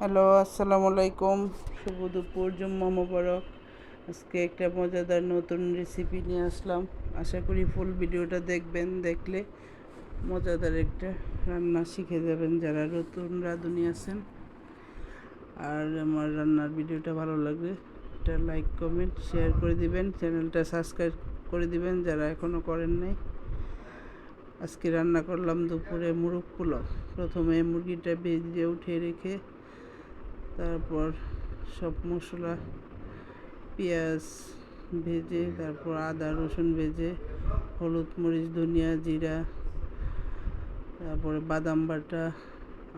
Hello, আসসালামু আলাইকুম। শুভ দুপুর, জুম্মা মোবারক। আজকে একটা মজাদার নতুন রেসিপি নিয়ে আসলাম। আশা করি ফুল ভিডিওটা দেখবেন, দেখলে মজাদার একটা রান্না শিখে যাবেন যারা নতুন রাঁধুনি আছেন। আর আমার রান্নার ভিডিওটা ভালো লাগলে একটা লাইক কমেন্ট শেয়ার করে দিবেন। চ্যানেলটা সাবস্ক্রাইব করে দিবেন যারা এখনও করেন নাই। আজকে রান্না করলাম দুপুরে মুরগ পোলাও। প্রথমে মুরগিটা ভেজে উঠে রেখে তারপর সব মশলা, পেঁয়াজ ভেজে, তারপর আদা, রসুন ভেজে, হলুদ মরিচ, ধনিয়া জিরা, তারপরে বাদাম বাটা,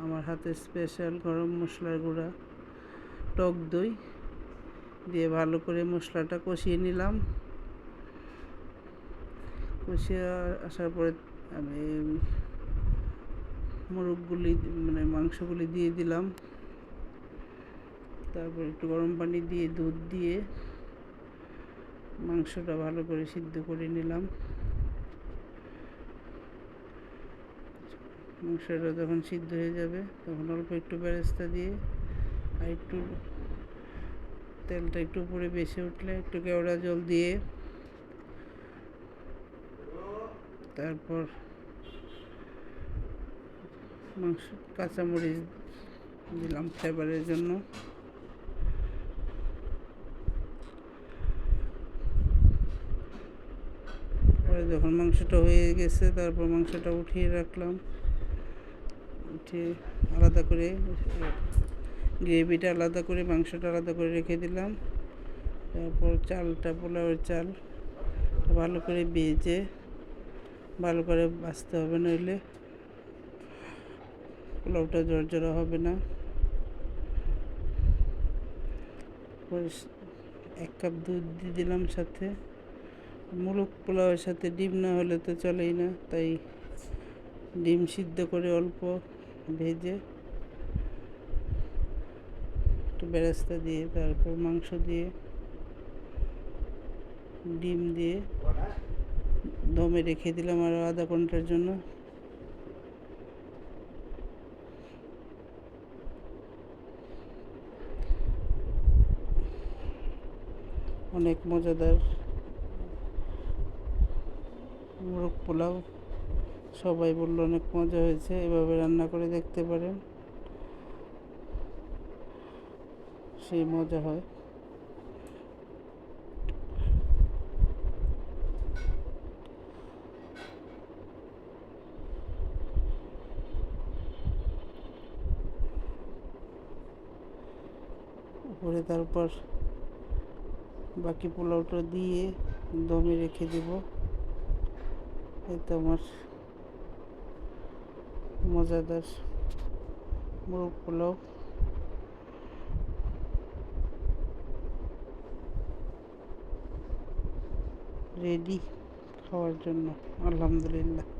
আমার হাতে স্পেশাল গরম মশলার গুঁড়া, টক দই দিয়ে ভালো করে মশলাটা কষিয়ে নিলাম। কষিয়ে আসার পরে আমি মুরগগুলি মানে মাংসগুলি দিয়ে দিলাম। তারপর একটু গরম পানি দিয়ে, দুধ দিয়ে মাংসটা ভালো করে সিদ্ধ করে নিলাম। মাংসটা যখন সিদ্ধ হয়ে যাবে, তখন অল্প একটু বেরেস্তা দিয়ে আর একটু তেলটা একটু উপরে বেশি উঠলে একটু কেওড়া জল দিয়ে তারপর মাংস, কাঁচামরিচ দিলাম ফ্লেভারের জন্য পরে যখন মাংসটা হয়ে গেছে, তারপর মাংসটা উঠিয়ে রাখলাম। উঠিয়ে আলাদা করে গ্রেভিটা আলাদা করে, মাংসটা আলাদা করে রেখে দিলাম। তারপর চালটা, পোলাওয়ের চাল ভালো করে ভেজে, ভালো করে বাছতে হবে নইলে পোলাওটা জর্জরা হবে না। এক কাপ দুধ দিয়ে দিলাম সাথে। মুরগ পোলাওয়ের সাথে ডিম না হলে তো চলেই না। তাই ডিম সিদ্ধ করে অল্প ভেজে একটু বেরেস্তা দিয়ে, তারপর মাংস দিয়ে, ডিম দিয়ে দমে রেখে দিলাম আরও আধা ঘণ্টার জন্য। অনেক মজাদার মোরগ, পোলাও সবাই বলল অনেক মজা হয়েছে, এভাবে রান্না করে দেখতে পারেন। সেই মজা হয়। উপরে তারপর বাকি পোলাওটা দিয়ে দমে রেখে দেব। তো আমার মজাদার মোরগ রেডি খাওয়ার জন্য আলহামদুলিল্লাহ।